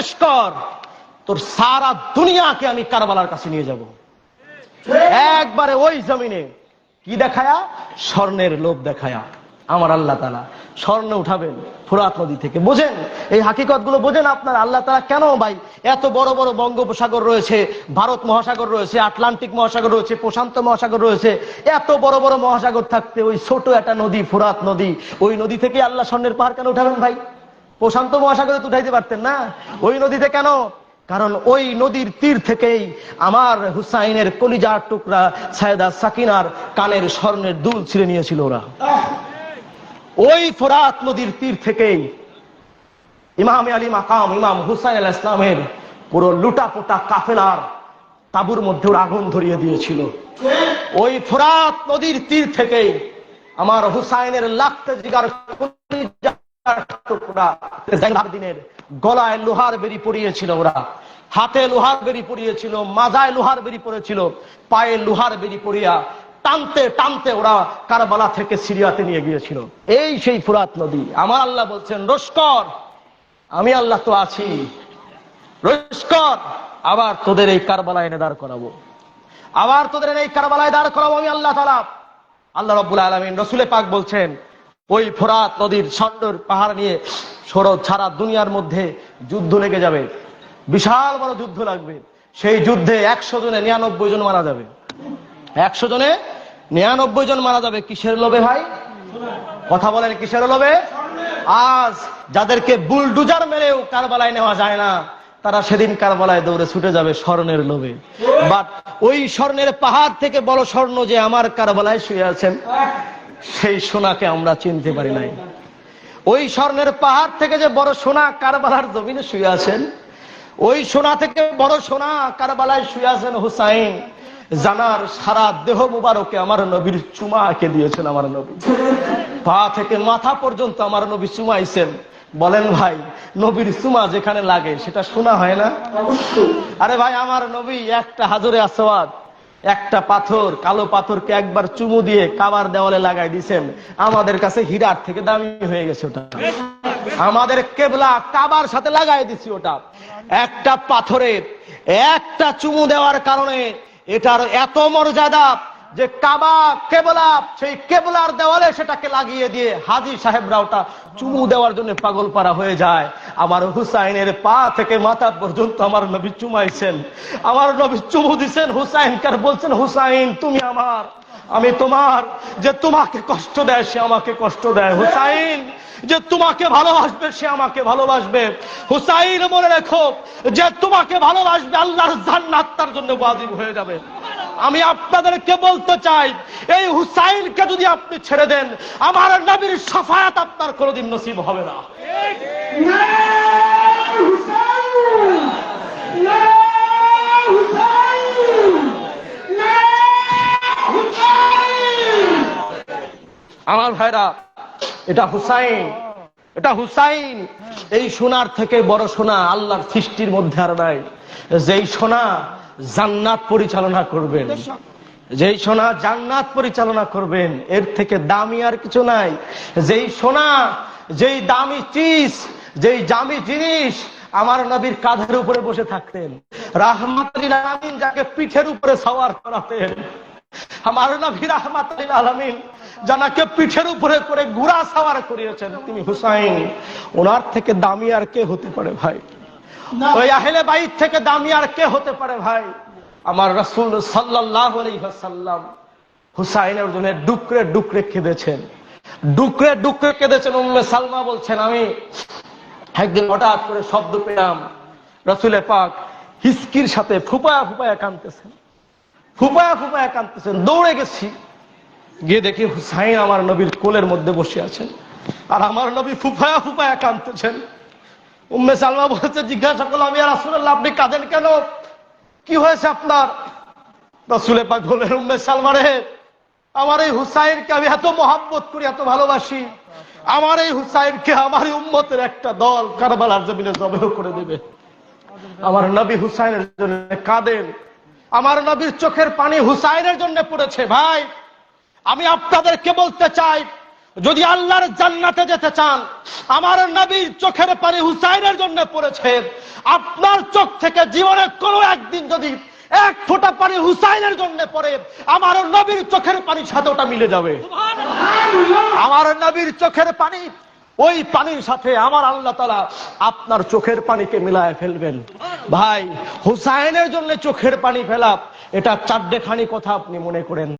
প্রবেশ কর, তোর সারা দুনিয়াকে আমি কারবালার কাছে নিয়ে যাব। একবারে ওই জমিনে কি দেখায়া? স্বর্ণের লোভ দেখায়া। আমার আল্লাহ তালা স্বর্ণ উঠাবেন ফুরাত নদী থেকে। বোঝেন? এই হাকিকতগুলো বোঝেন আপনার? আল্লাহ তালা কেন ভাই এত বড় বড় বঙ্গোপসাগর রয়েছে, ভারত মহাসাগর রয়েছে, আটলান্টিক মহাসাগর রয়েছে, প্রশান্ত মহাসাগর রয়েছে, এত বড় বড় মহাসাগর থাকতে ওই ছোট একটা নদী, ফুরাত নদী, ওই নদী থেকে আল্লাহ স্বর্ণের পাহাড় কেন উঠাবেন ভাই? প্রশান্ত মহাসাগরে তো উঠাইতে পারতেন না। ওই নদীতে কেন? কারণ ওই নদীর তীর থেকেই আমার হুসাইনের কলিজার টুকরা সায়দা সাকিনার কানের স্বর্ণের দুল ছিঁড়ে নিয়েছিল ওরা। ওই ফোরাত নদীর তীর থেকেই ইমাম আলী মাকাম, ইমাম হুসাইন আল ইসলামের পুরো লুটাপোটা কাফেলার তাবুর মধ্যে ওরা আগুন ধরিয়ে দিয়েছিল। ওই ফোরাত নদীর তীর থেকেই আমার হুসাইনের লাখতে জিগার গলায় লোহার বেরি ওরা, হাতে লোহার বেরি মাজায় লোহার বেরি পড়েছিল পায়ে লোহার বেরি টানতে টানতে ওরা কারবালা থেকে সিরিয়াতে নিয়ে গিয়েছিল। এই সেই ফুরাত নদী। আমার আল্লাহ বলছেন, রস্কর, আমি আল্লাহ তো আছি। রস্কর, আবার তোদের এই কারবালা এনে দাঁড় করাবো। আবার তোদের এই কারবালায় দাঁড় করাবো আমি আল্লাহ তালা আল্লাহ রব্বুল আলমিন রসুলে পাক বলছেন ওই ফোরাত নদীর সন্ডর পাহাড় নিয়ে সরদ ছাড়া দুনিয়ার মধ্যে যুদ্ধ লেগে যাবে। বিশাল বড় যুদ্ধ লাগবে। সেই যুদ্ধে একশো জনে নিরানব্বই জন মারা যাবে। একশো জনে নিরানব্বই জন মারা যাবে কিসের লোভে ভাই? কথা বলেন কিসের লোভে? আজ যাদেরকে বুলডুজার মেরেও কারবালায় নেওয়া যায় না, তারা সেদিন কারবালায় দৌড়ে ছুটে যাবে স্বর্ণের লোভে। বাট ওই স্বর্ণের পাহাড় থেকে বড় স্বর্ণ যে আমার কারবালায় শুয়ে আছেন সেই সোনাকে আমরা চিনতে পারি নাই। ওই স্বর্ণের পাহাড় থেকে যে বড় সোনা কারবালার জমিনে শুয়ে আছেন ওই সোনা থেকে বড় সোনা কারবালায় শুয়ে আছেন হুসাইন। জানার সারা দেহ মুবারকে আমার নবীর চুমা চুমাকে দিয়েছেন আমার নবী। পা থেকে মাথা পর্যন্ত আমার নবী চুমাইছেন। বলেন ভাই নবীর চুমা যেখানে লাগে সেটা শোনা হয় না? আরে ভাই আমার নবী একটা হাজরে আসওয়াদ একটা পাথর, কালো পাথরকে একবার চুমু দিয়ে কাবার দেওয়ালে লাগাই দিছেন। আমাদের কাছে হীরার থেকে দামি হয়ে গেছে ওটা। আমাদের কেবলা কাবার সাথে লাগাই দিছি ওটা। একটা পাথরের একটা চুমু দেওয়ার কারণে এটার এত মর্যাদা যে কাবা, কেবলা, সেই কেবলার দেওয়ালে সেটাকে লাগিয়ে দিয়ে হাজি সাহেবরা ওটা চুমু দেওয়ার জন্য পাগল পারা হয়ে যায়। আমার হুসাইনের পা থেকে মাথা পর্যন্ত আমার নবী চুমাইছেন। আমার নবী চুমু দিছেন হুসাইনকার বলছেন, হুসাইন, তুমি আমার, আমি তোমার। যে তোমাকে কষ্ট দেয়, সে আমাকে কষ্ট দেয়। হুসাইন, যে তোমাকে ভালোবাসবে, সে আমাকে ভালোবাসবে। হুসাইন, মনে রেখো, যে তোমাকে ভালোবাসবে, আল্লাহর জান্নাত তার জন্য ওয়াজিব হয়ে যাবে। আমি আপনাদেরকে বলতে চাই, এই হুসাইনকে যদি আপনি ছেড়ে দেন, আমার নবীর সফায়াত আপনার কোনোদিন নসিব হবে না। আমার ভাইরা, এটা হুসাইন এটা হুসাইন। এই সোনার থেকে বড় সোনা আল্লাহর সৃষ্টির মধ্যে আর নাই। যেই সোনা জান্নাত পরিচালনা করবেন, যেই সোনা জান্নাত পরিচালনা করবেন, এর থেকে দামি আর কিছু নাই। যেই সোনা, যেই দামি চিজ, যেই দামি জিনিস আমার নবীর কাঁধের উপরে বসে থাকতেন। রাহমাতুল আলামিন যাকে পিঠের উপরে সওয়ার করাতেন। আমার নবী রাহমাতুল আলামিন জানাকে পিঠের উপরে করে গুড়া সাওয়ার করিয়েছেন তিনি হুসাইন। ওনার থেকে দামি আর কে হতে পারে ভাই? ওই আহলে বাইত থেকে দামি আর কে হতে পারে ভাই? আমার রসুল সাল্লাম হুসাইনের জন্য ডুকরে ডুকরে কেঁদেছেন। ডুকরে ডুকরে কেঁদেছেন উম্মে সালমা বলছেন আমি একদিন হঠাৎ করে শব্দ পেলাম, রসুলে পাক হিসকির সাথে ফুপায়া ফুপায়া কানতেছেন ফুপায়া ফুপায়া কানতেছেন দৌড়ে গেছি। গিয়ে দেখি হুসাইন আমার নবীর কোলের মধ্যে বসে আছেন আর আমার নবী ফুফায়া ফুফায়া কাঁদতেছেন। উম্মে সালমা বলছে, জিজ্ঞাসা করল আমি আর রাসূলুল্লাহ, আপনি কাঁদেন কেন? কি হয়েছে আপনার? রসুলে পাক বললেন, উম্মে সালমা রে আমার এই হুসাইনকে আমি এত মহাব্বত করি, এত ভালোবাসি। আমার এই হুসাইনকে আমার উম্মতের একটা দল কারবালার জমিনে জবেহ করে দেবে। আমার নবী হুসাইনের জন্য কাঁদেন। আমার নবীর চোখের পানি হুসাইনের জন্য পড়েছে। ভাই, আমি আপনাদেরকে বলতে চাই, যদি আল্লাহর জান্নাতে যেতে চান, আমার নবীর চোখের পানি হুসাইনের জন্য পড়েছে। আপনার চোখ থেকে জীবনে কোনো একদিন যদি এক ফোঁটা পানি হুসাইনের জন্য পরে আমার নবীর চোখের পানির সাথে ওটা মিলে যাবে। আমার নবীর চোখের পানি, ওই পানির সাথে আমার আল্লাহ তালা আপনার চোখের পানিকে মিলায় ফেলবেন। ভাই, হুসাইনের জন্য চোখের পানি ফেলা এটা চারটে খানি কথা আপনি মনে করেন।